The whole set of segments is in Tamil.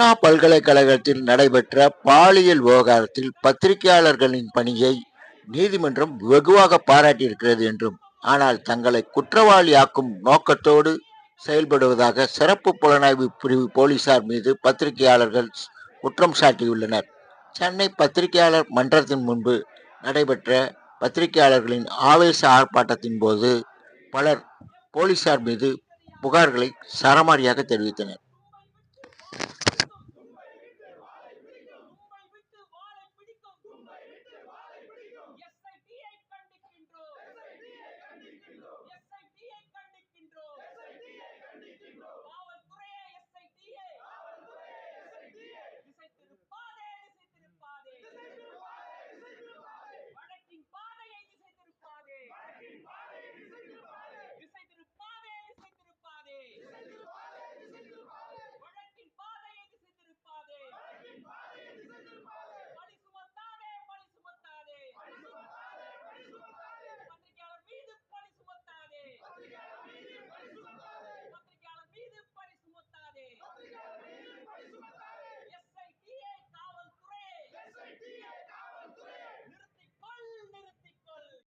அண்ணா பல்கலைக்கழகத்தில் நடைபெற்ற பாலியல் விவகாரத்தில் பத்திரிகையாளர்களின் பணியை நீதிமன்றம் வெகுவாக பாராட்டியிருக்கிறது என்றும் ஆனால் தங்களை குற்றவாளியாக்கும் நோக்கத்தோடு செயல்படுவதாக சிறப்பு புலனாய்வு பிரிவு போலீசார் மீது பத்திரிகையாளர்கள் குற்றம் சாட்டியுள்ளனர். சென்னை பத்திரிகையாளர் மன்றத்தின் முன்பு நடைபெற்ற பத்திரிகையாளர்களின் ஆவேச ஆர்ப்பாட்டத்தின் போது பலர் போலீசார் மீது புகார்களை சரமாரியாக தெரிவித்தனர்.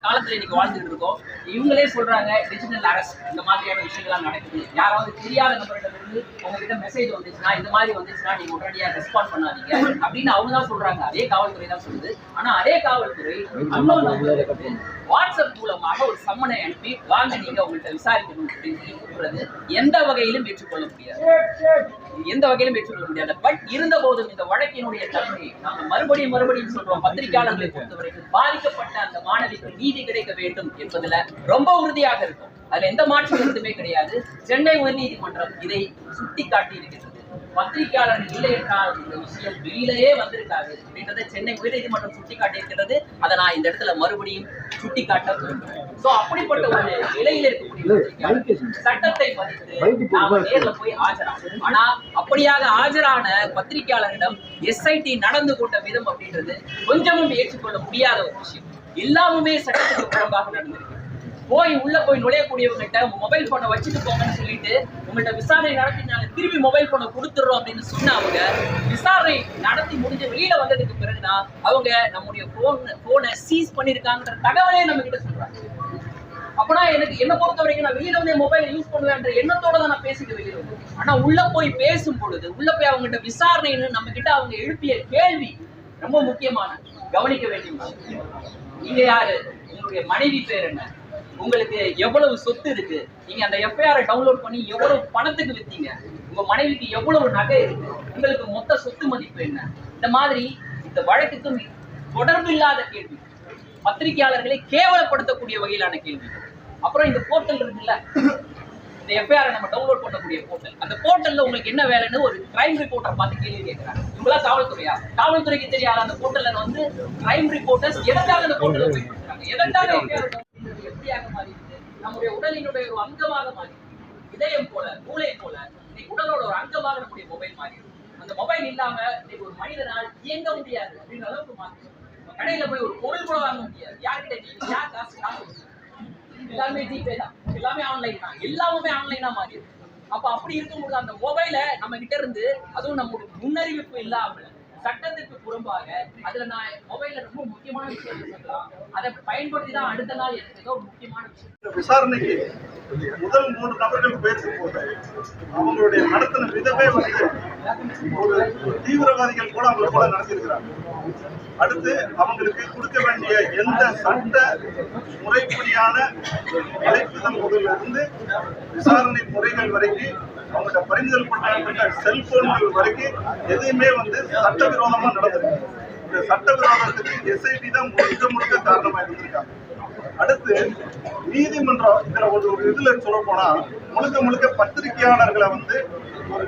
காலத்துல இன்னைக்கு வாழ்ந்துட்டு இருக்கோம். இவங்களே சொல்றாங்க டிஜிட்டல் அரசு இந்த மாதிரியான விஷயங்கள்லாம் நடக்குது. யாராவது தெரியாத நபர்கிட்ட இருந்து உங்ககிட்ட மெசேஜ் வந்துச்சுன்னா இந்த மாதிரி வந்துச்சுன்னா நீங்க உடனடியா ரெஸ்பாண்ட் பண்ணாதீங்க. அப்படின்னு அவங்க தான் சொல்றாங்க. அதே காவல்துறை தான் சொல்லுது. ஆனா அதே காவல்துறை வாட்ஸ்அப் மூலமாக ஒரு சம்மனை அனுப்பி வாங்க நீங்க உங்கள்கிட்ட விசாரிக்கணும் அப்படின்னு சொல்லி கூப்பிடுறது எந்த வகையிலும் ஏற்றுக்கொள்ள முடியாது. எந்த வகையிலும் ஏற்றுக்கொள்ள முடியாது. பட் இருந்த போதும் இந்த வழக்கினுடைய தன்மை நாங்க மறுபடியும் மறுபடியும் சொல்றோம் பத்திரிகையாளர்களை பொறுத்தவரைக்கும் பாதிக்கப்பட்ட அந்த மாணவிக்கு நீதி கிடைக்க வேண்டும் என்பதுல ரொம்ப உறுதியாக இருக்கும். அதுல எந்த மாற்று கருத்துமே கிடையாது. சென்னை உயர்நீதிமன்றம் இதை சுட்டி காட்டி இருக்கிறது பத்திரிகையாளர் இல்லை என்றால் இந்த விஷயம் வெளியிலேயே வந்திருக்காது. அப்படின்றத சென்னை உயர்நீதிமன்றம் சுட்டி காட்டியிருக்கிறது அதை நான் இந்த இடத்துல மறுபடியும் சுட்டி காட்ட விரும்புகிறேன். சோ அப்படிப்பட்ட ஒரு நிலையில் இருக்கக்கூடிய சட்டத்தை மதித்து நாம நேர்ல போய் ஆஜராகும். ஆனா அப்படியாக ஆஜரான பத்திரிகையாளரிடம் எஸ்ஐடி நடந்து கொண்ட விதம் அப்படின்றது கொஞ்சமும் ஏற்றுக்கொள்ள முடியாத ஒரு விஷயம். எல்லாமுமே சட்டத்துக்கு புறம்பாக நடந்திருக்கு. போய் உள்ள போய் நுழையக்கூடியவங்ககிட்ட உங்க மொபைல் போனை வச்சுட்டு போங்கன்னு சொல்லிட்டு உங்கள்கிட்ட விசாரணை நடத்தி நாங்க திரும்பி மொபைல் போனை கொடுத்துடுறோம் அப்படின்னு சொன்னவங்க விசாரணை நடத்தி முடிஞ்ச வெளியில வந்ததுக்கு பிறகுதான் அவங்க நம்முடைய போன் போனை சீஸ் பண்ணிருக்காங்கன்ற தகவலே நம்ம கிட்ட சொல்றாங்க. அப்பனா எனக்கு என்ன பொறுத்த வரைக்கும் நான் வெளியில வந்து மொபைல் யூஸ் பண்ணுவேன்ற எண்ணத்தோட தான் நான் பேசிட்டு வெளியில ஆனா உள்ள போய் பேசும் பொழுது உள்ள போய் அவங்ககிட்ட விசாரணைன்னு நம்ம கிட்ட அவங்க எழுப்பிய கேள்வி ரொம்ப முக்கியமான கவனிக்க வேண்டிய நீங்க யாரு? உங்களுடைய மனைவி பேர் என்ன? உங்களுக்கு எவ்வளவு சொத்து இருக்கு? நீங்க அந்த எஃப்ஐஆர் டவுன்லோட் பண்ணி எவ்வளவு பணத்துக்கு வித்தீங்க? உங்க மனைவிக்கு எவ்வளவு நகை இருக்கு? உங்களுக்கு மொத்த சொத்து மதிப்பு என்ன? இந்த மாதிரி இந்த வழக்குக்கும் தொடர்பு இல்லாத கேள்வி. பத்திரிகையாளர்களை கேவலப்படுத்தக்கூடிய வகையிலான கேள்வி. அப்புறம் இந்த போர்ட்டல் இருக்குல்ல? இந்த எஃப்ஐஆர் நம்ம டவுன்லோட் பண்ணக்கூடிய போர்ட்டல் அந்த போர்ட்டல்ல உங்களுக்கு என்ன வேலைன்னு ஒரு கிரைம் ரிப்போர்ட்டர் பார்த்து கேள்வி கேட்கிறாங்க இவங்களா காவல்துறையா? காவல்துறைக்கு தெரியாத அந்த போர்ட்டல்ல வந்து கிரைம் ரிப்போர்ட்டர்ஸ் எதற்காக அந்த போர்ட்டலை எதற்காக எப்படியாக மாறிடுது இருக்கு நம்முடைய உடலினுடைய ஒரு அங்கமாக மாறி இதயம் போல மூளை போல இன்னைக்கு உடலோட ஒரு அங்கமாக நம்முடைய மொபைல் மாறிடுது அந்த மொபைல் இல்லாம இன்னைக்கு ஒரு மனிதனால் இயங்க முடியாது அப்படின்ற அளவுக்கு மாறி இருக்கு. கடையில போய் ஒரு பொருள் கூட வாங்க முடியாது. யார்கிட்ட நீங்க யார் காசு காசு கொடுக்கணும்? எல்லாமே ஜிபே தான். எல்லாமே ஆன்லைன் தான். எல்லாமே ஆன்லைனா மாறிடுது அப்ப அப்படி இருக்கும்போது அந்த மொபைலை நம்ம கிட்ட இருந்து அதுவும் நம்மளுடைய முன்னறிவிப்பு இல்லாமல் சட்டத்திற்கு புறம்பாக அதுல நான் மொபைல்ல ரொம்ப முக்கியமான விஷயம் சொல்லலாம்? அதை பயன்படுத்தி தான் அடுத்த நாள் எனக்கு ஏதோ முக்கியமான விஷயம். விசாரணைக்கு முதல் மூன்று நபர்கள் பேசும்போது அவங்களுடைய நடத்தின விதமே வந்து ஒரு தீவிரவாதிகள் கூட அவங்க கூட நடத்திருக்கிறாங்க அடுத்து அவங்களுக்கு கொடுக்க வேண்டிய எந்த சட்ட முறைப்படியான அழைப்புதல் முதல்ல இருந்து விசாரணை முறைகள் வரைக்கும் அவங்களோட பறிமுதல் பண்ணப்பட்ட செல்போன்கள் வரைக்கும் எதையுமே வந்து சட்டவிரோதமா நடந்திருக்கு இந்த சட்டவிரோதத்துக்கு எஸ்ஐடி தான் முழுக்க முழுக்க காரணமா இருந்திருக்காங்க. அடுத்து நீதிமன்றம் இதுல ஒரு ஒரு இதுல சொல்ல போனா முழுக்க முழுக்க பத்திரிகையாளர்களை வந்து ஒரு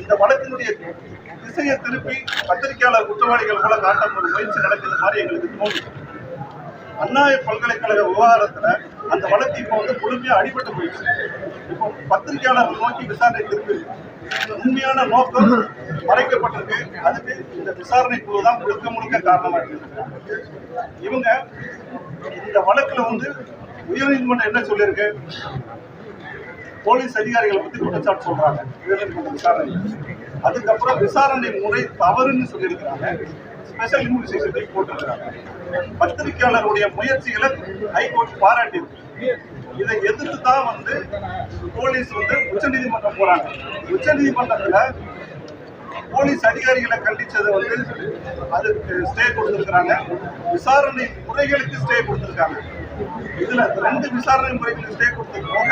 இந்த வழக்கினுடைய திசையை திருப்பி பத்திரிகையாளர் குற்றவாளிகள் போல காட்டும் ஒரு முயற்சி நடக்குது மாதிரி எங்களுக்கு தோணுது. அண்ணா பல்கலைக்கழக விவகாரத்துல அந்த வழக்கு இப்போ வந்து முழுமையா அடிபட்டு போயிடுச்சு. இப்போ பத்திரிகையாளர்கள் நோக்கி விசாரணை திருப்பி இருக்கு. உண்மையான நோக்கம் மறைக்கப்பட்டிருக்கு. அதுக்கு இந்த விசாரணை குழு தான் முழுக்க முழுக்க காரணமா இருக்கு இவங்க இந்த வழக்குல வந்து உயர்நீதிமன்றம் என்ன சொல்லியிருக்கு? போலீஸ் அதிகாரிகளை பத்தி குற்றச்சாட்டு சொல்றாங்க. உயர்நீதிமன்ற விசாரணை. அதுக்கப்புறம் விசாரணை முறை தவறுன்னு சொல்லியிருக்கிறாங்க. ஸ்பெஷல் இன்வெஸ்டிகேஷன் போட்டிருக்கிறாங்க. பத்திரிகையாளருடைய முயற்சிகளை ஹைகோர்ட் பாராட்டியிருக்கு. இதை எதிர்த்து தான் வந்து போலீஸ் வந்து உச்சநீதிமன்றம் போறாங்க. உச்சநீதிமன்றத்துல போலீஸ் அதிகாரிகளை கண்டிச்சது வந்து அதுக்கு ஸ்டே கொடுத்துருக்குறாங்க. விசாரணை முறைகளுக்கு ஸ்டே கொடுத்துருக்காங்க. இதுல ரெண்டு விசாரணை முறைகளுக்கு ஸ்டே கொடுத்தது போக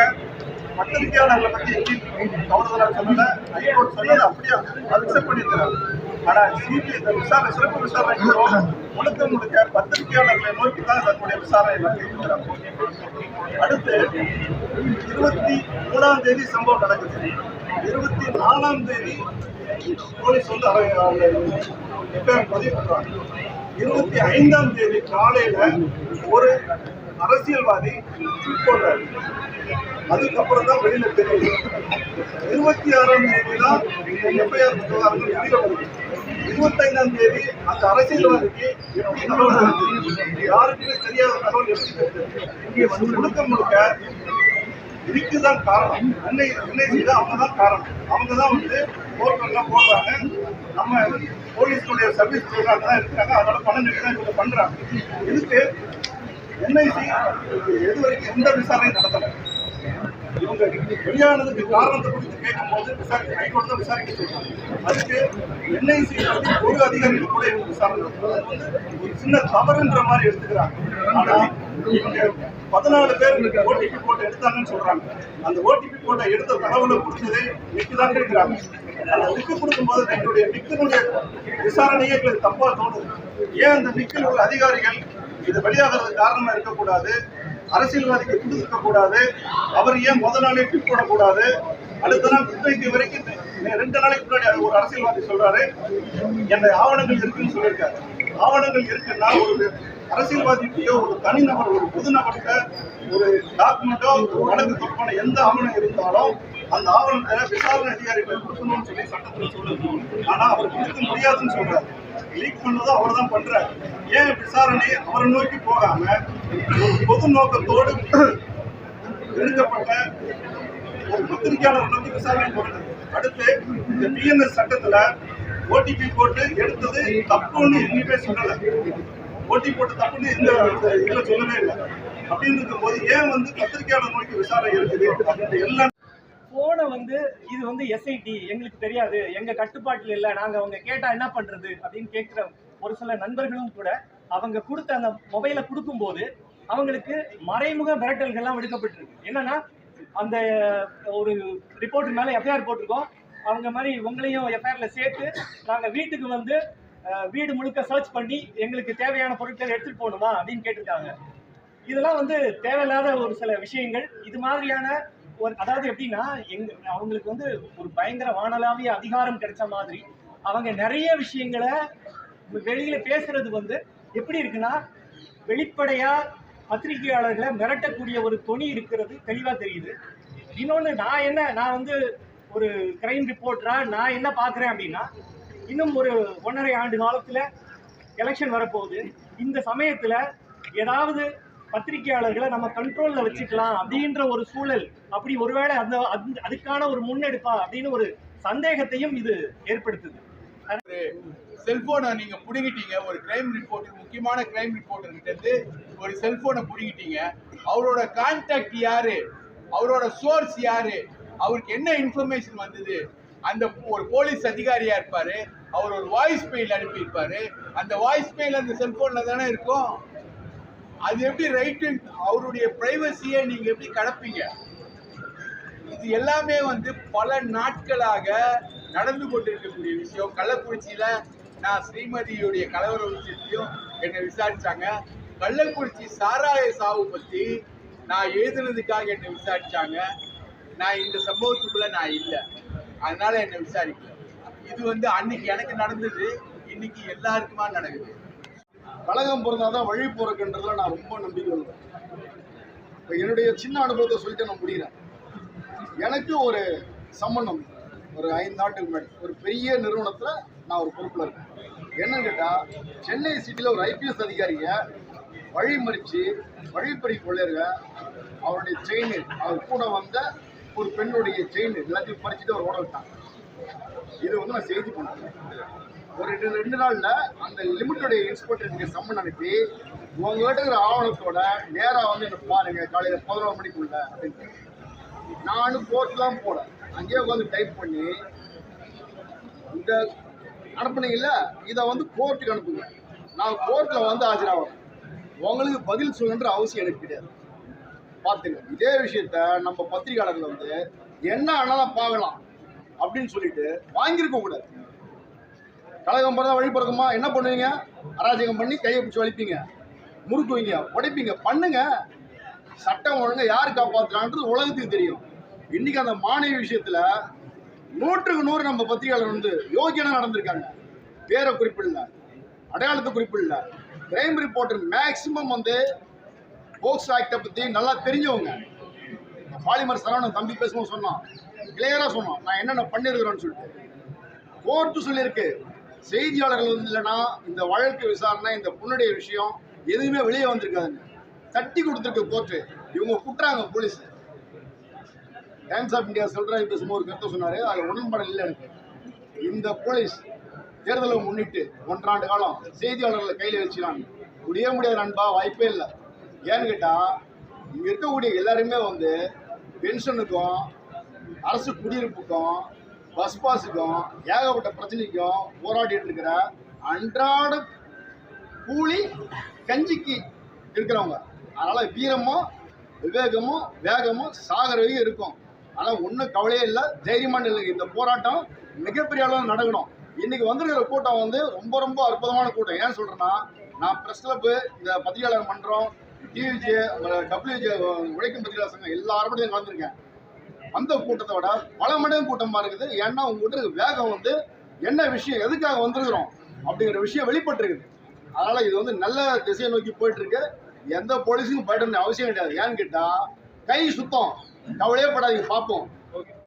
பத்திரிகையாளர்களை பத்தி எங்கேயும் தவறுதலா சொல்லல ஹைகோர்ட் சொன்னது அப்படியே அக்செப்ட் பண்ணியிருக்கிறாங்க. ஆனா சிபிஐ இந்த விசாரணை சிறப்பு விசாரணை முழுக்க முழுக்க பத்திரிகையாளர்களை நோக்கி தான் தன்னுடைய விசாரணை நடத்தியிருக்கிறாங்க அடுத்து இருபத்தி மூணாம் தேதி சம்பவம் நடக்குது. இருபத்தி நாலாம் தேதி போலீஸ் வந்து அவங்க எஃப்ஐஆர் பதிவு பண்றாங்க இருபத்தி ஐந்தாம் தேதி காலையில ஒரு அரசியல்வாதி போடுறாரு. அதுக்கப்புறம் தான் வெளியில தெரியும் இருபத்தி ஆறாம் தேதி தான் எஃப்ஐஆர் விவகாரங்கள் வெளியில வருது இருபத்தைந்தாம் தேதி அந்த அரசியல்வாதிக்கு எப்படி தகவல் யாருக்குமே தெரியாத தகவல் எப்படி இங்கே வந்து முழுக்க முழுக்க இதுக்கு தான் காரணம். என்னை என்ஐசி தான் அவங்க தான் காரணம். அவங்க தான் வந்து போர்க்கெல்லாம் போடுறாங்க. நம்ம போலீஸுடைய சர்வீஸ் ப்ரோக்ராம் தான் இருக்காங்க. அதோட பணம் கட்டி தான் இவங்க பண்றாங்க? இதுக்கு என்ஐசி எது வரைக்கும் எந்த விசாரணையும் நடத்தலை. இவங்க வெளியானதுக்கு காரணத்தை குறித்து கேட்கும்போது விசாரி ஹைகோர்ட் தான் விசாரிக்க சொல்றாங்க. அதுக்கு என்ஐசி ஒரு அதிகாரிகள் கூட இவங்க விசாரணை ஒரு சின்ன தவறுன்ற மாதிரி எடுத்துக்கிறாங்க. ஆனால் இவங்க பதினாலு பேர் ஓடிபி போட்டு எடுத்தாங்கன்னு சொல்றாங்க. அந்த ஓடிபி போட்ட எடுத்த தகவலை கொடுத்ததே இன்னைக்குதான் இருக்கிறாங்க அந்த நிக்கு கொடுக்கும்போது எங்களுடைய நிக்கினுடைய விசாரணையே எங்களுக்கு தப்பா தோணுது. ஏன் அந்த நிக்கில் உள்ள அதிகாரிகள் இது வெளியாகிறது காரணமா இருக்கக்கூடாது? அரசியல்வாதிக்கு கொடுக்க கூடாது அவர் ஏன் முத நாளே ட்விட் போடக்கூடாது? அடுத்த நாள் இன்றைக்கு வரைக்கும் ரெண்டு நாளைக்கு முன்னாடி ஒரு அரசியல்வாதி சொல்றாரு. என்னுடைய ஆவணங்கள் இருக்குன்னு சொல்லியிருக்காரு. ஆவணங்கள் இருக்குன்னா ஒரு அரசியல்வாதிகிட்டயோ ஒரு தனிநபர் ஒரு பொது நபர்கிட்ட ஒரு டாக்குமெண்டோ ஒரு வழக்கு தொடர்பான எந்த ஆவணம் இருந்தாலும் அந்த ஆவணத்தை விசாரணை அதிகாரிகள் கொடுக்கணும்னு சொல்லி சட்டத்தில் சொல்லுது. ஆனா அவர் கொடுக்க முடியாதுன்னு சொல்றாரு. லீக் பண்ணதும் அவர் தான் பண்றாரு. ஏன் விசாரணை அவரை நோக்கி போகாம பொது நோக்கத்தோடு எடுக்கப்பட்ட ஒரு பத்திரிகையாளர் நோக்கி விசாரணை போடுறது அடுத்து இந்த பிஎன்எஸ் சட்டத்துல ஓடிபி போட்டு எடுத்தது தப்புன்னு எங்கேயுமே சொல்லல. ஓட்டி போட்டு தப்புன்னு இந்த இந்த இதுல சொல்லவே இல்லை. அப்படின்னு இருக்கும்போது ஏன் வந்து பத்திரிகையாளர் நோக்கி விசாரணை இருக்குது? அப்படின்ற எல்லாம் போனை வந்து இது வந்து எஸ்ஐடி எங்களுக்கு தெரியாது. எங்க கட்டுப்பாட்டில் இல்லை. நாங்க அவங்க கேட்டா என்ன பண்றது அப்படின்னு கேட்கிற ஒரு சில நண்பர்களும் கூட அவங்க கொடுத்த அந்த மொபைலை கொடுக்கும்போது அவங்களுக்கு மறைமுக மிரட்டல்கள்லாம் விடுக்கப்பட்டிருக்கு. என்னன்னா அந்த ஒரு ரிப்போர்ட் மேலே எஃப்ஐஆர் போட்டிருக்கோம். அவங்க மாதிரி உங்களையும் எஃப்ஐஆர்ல சேர்த்து நாங்கள் வீட்டுக்கு வந்து வீடு முழுக்க சர்ச் பண்ணி எங்களுக்கு தேவையான பொருட்கள் எடுத்துகிட்டு போகணுமா அப்படின்னு கேட்டிருக்காங்க. இதெல்லாம் வந்து தேவையில்லாத ஒரு சில விஷயங்கள். இது மாதிரியான ஒரு அதாவது எப்படின்னா எங்க அவங்களுக்கு வந்து ஒரு பயங்கர வானலாவிய அதிகாரம் கிடைச்ச மாதிரி அவங்க நிறைய விஷயங்களை வெளியில பேசுறது வந்து எப்படி இருக்குன்னா வெளிப்படையா பத்திரிகையாளர்களை மிரட்டக்கூடிய ஒரு தொனி இருக்கிறது தெளிவா தெரியுது. இன்னொன்று நான் என்ன நான் வந்து ஒரு கிரைம் ரிப்போர்ட்டரா நான் என்ன பார்க்குறேன் அப்படின்னா இன்னும் ஒரு ஒன்றரை ஆண்டு காலத்துல எலெக்ஷன் வரப்போகுது. இந்த சமயத்துல ஏதாவது பத்திரிகையாளர்களை நம்ம கண்ட்ரோல்ல வச்சுக்கலாம் அப்படின்ற ஒரு சூழல். அப்படி ஒருவேளை அந்த அதுக்கான ஒரு முன்னெடுப்பா அப்படின்னு ஒரு சந்தேகத்தையும் இது ஏற்படுத்துது. செல்போனை நீங்க புடுங்கிட்டீங்க. ஒரு கிரைம் ரிப்போர்ட் முக்கியமான கிரைம் ரிப்போர்ட்டர் கிட்ட இருந்து ஒரு செல்போனை புடுங்கிட்டீங்க. அவரோட கான்டாக்ட் யாரு? அவரோட சோர்ஸ் யாரு? அவருக்கு என்ன இன்ஃபர்மேஷன் வந்தது? அந்த ஒரு போலீஸ் அதிகாரியா இருப்பாரு. அவர் ஒரு வாய்ஸ் மெயில் அனுப்பியிருப்பாரு. அந்த வாய்ஸ் மெயில் அந்த செல்போன்ல தானே இருக்கும்? அது எப்படி ரைட் அவருடைய பிரைவசியை நீங்கள் எப்படி கடப்பீங்க? இது எல்லாமே வந்து பல நாட்களாக நடந்து கொண்டிருக்கக்கூடிய விஷயம். கள்ளக்குறிச்சியில் நான் ஸ்ரீமதியுடைய கலவர விஷயத்தையும் என்னை விசாரித்தாங்க கள்ளக்குறிச்சி சாராய சாவு பற்றி நான் எழுதுனதுக்காக என்னை விசாரித்தாங்க நான் இந்த சம்பவத்துக்குள்ளே நான் இல்லை. அதனால என்னை விசாரிக்கல. இது வந்து அன்னைக்கு எனக்கு நடந்தது. இன்னைக்கு எல்லாருக்குமா நடக்குது? கழகம் பிறந்தாதான் வழி பிறக்குன்றதுல நான் ரொம்ப நம்பிக்கை உள்ளேன் இப்போ என்னுடைய சின்ன அனுபவத்தை சொல்லிட்டு நான் முடிகிறேன். எனக்கு ஒரு சம்பந்தம் ஒரு ஐந்து ஆண்டுக்கு முன்னாடி ஒரு பெரிய நிறுவனத்தில் நான் ஒரு பொறுப்பில் இருக்கேன். என்னன்னு கேட்டால் சென்னை சிட்டியில் ஒரு ஐபிஎஸ் அதிகாரியை வழிமறித்து வழிப்பறி கொள்ளையருங்க அவருடைய செயின் அவர் கூட வந்த ஒரு பெண்ணுடைய செயின் எல்லாத்தையும் பறிச்சுட்டு அவர் ஓட விட்டாங்க இது வந்து நான் செய்தி பண்ணேன். ஒரு ரெண்டு ரெண்டு நாள்ல அந்த லிமிட்டுடைய இன்ஸ்பெக்டருக்கு சம்மன் அனுப்பி உங்ககிட்ட இருக்கிற ஆவணத்தோட நேரா வந்து எனக்கு பாருங்க காலையில பதினோரு மணிக்குள்ள அப்படின்னு. நானும் கோர்ட்லாம் போல. அங்கேயே உட்காந்து டைப் பண்ணி இந்த அனுப்புனீங்கல்ல இதை வந்து கோர்ட்டுக்கு அனுப்புங்க. நான் கோர்ட்டில் வந்து ஆஜராகும் உங்களுக்கு பதில் சொல்லணுன்ற அவசியம் எனக்கு கிடையாது. பார்த்துங்க இதே விஷயத்த நம்ம பத்திரிகையாளர்கள் வந்து என்ன ஆனாலும் பார்க்கலாம் அப்படின்னு சொல்லிட்டு வாங்கியிருக்க கூடாது. கழகம் பிறந்தா வழி பிறக்குமா? என்ன பண்ணுவீங்க? அராஜகம் பண்ணி கையை பிடிச்சி வலிப்பீங்க. முறுக்குவீங்க உடைப்பீங்க. பண்ணுங்க. சட்டம் ஒழுங்க யார் காப்பாற்றுறான்றது உலகத்துக்கு தெரியும். இன்னைக்கு அந்த மாணவி விஷயத்துல நூற்றுக்கு நூறு நம்ம பத்திரிகையாளர் வந்து யோகியனா நடந்திருக்காங்க. பேரை குறிப்பிடல. அடையாளத்தை குறிப்பிடல. கிரைம் ரிப்போர்ட்டர் மேக்சிமம் வந்து போக்ஸ் ஆக்டை பத்தி நல்லா தெரிஞ்சவங்க. பாலிமர் சரவணன் தம்பி பேசும்போது சொன்னான். கிளியரா சொன்னான். நான் என்னென்ன பண்ணிருக்கிறேன்னு சொல்லிட்டு. கோர்ட்டு சொல்லியிருக்கு. செய்தியாளர்கள் வந்து இல்லைன்னா இந்த வழக்கு விசாரணை இந்த பொண்ணுடைய விஷயம் எதுவுமே வெளியே வந்திருக்காதுங்க. தட்டி கொடுத்துருக்கு கோர்ட்டு இவங்க குட்டுறாங்க போலீஸ் டைம்ஸ் ஆஃப் இந்தியா சொல்கிற இப்போ சும்மா ஒரு கருத்தை சொன்னாரு. அதில் உடன்பாடு இல்லை எனக்கு. இந்த போலீஸ் தேர்தலை முன்னிட்டு ஒன்றாண்டு காலம் செய்தியாளர்களை கையில் வச்சுக்கிறாங்க. முடிய முடியாத நண்பா வாய்ப்பே இல்லை. ஏன்னு கேட்டா இங்கே இருக்கக்கூடிய எல்லாருமே வந்து பென்ஷனுக்கும் அரசு குடியிருப்புக்கும் பஸ் பாஸுக்கும் ஏகப்பட்ட பிரச்சனைக்கும் போராடிட்டு இருக்கிற அன்றாட கூலி கஞ்சிக்கு இருக்கிறவங்க. அதனால் வீரமும் விவேகமும் வேகமும் சாகரவையும் இருக்கும். ஆனால் ஒன்றும் கவலையே இல்லை. தைரியமாக நில்லுங்க இந்த போராட்டம் மிகப்பெரிய அளவில் நடக்கணும். இன்றைக்கி வந்திருக்கிற கூட்டம் வந்து ரொம்ப ரொம்ப அற்புதமான கூட்டம். ஏன் சொல்கிறேன்னா நான் ப்ரெஸ் கிளப்பு இந்த பத்திரிகையாளர் மன்றம் டிவிஜே டபிள்யூஜே உழைக்கும் பத்திரிகையாளர் சங்கம் எல்லா கலந்துருக்கேன். அந்த கூட்டத்தை விட பல மடங்கு கூட்டமாக இருக்குது. ஏன்னா உங்ககிட்ட வேகம் வந்து என்ன விஷயம் எதுக்காக வந்திருக்கிறோம் அப்படிங்கிற விஷயம் வெளிப்பட்டிருக்குது. அதனால் இது வந்து நல்ல திசையை நோக்கி போயிட்டுருக்கு. எந்த போலீஸுக்கும் போயிட்டு அவசியம் கிடையாது. ஏன்னு கேட்டால் கை சுத்தம். கவலையே படாதீங்க பார்ப்போம்.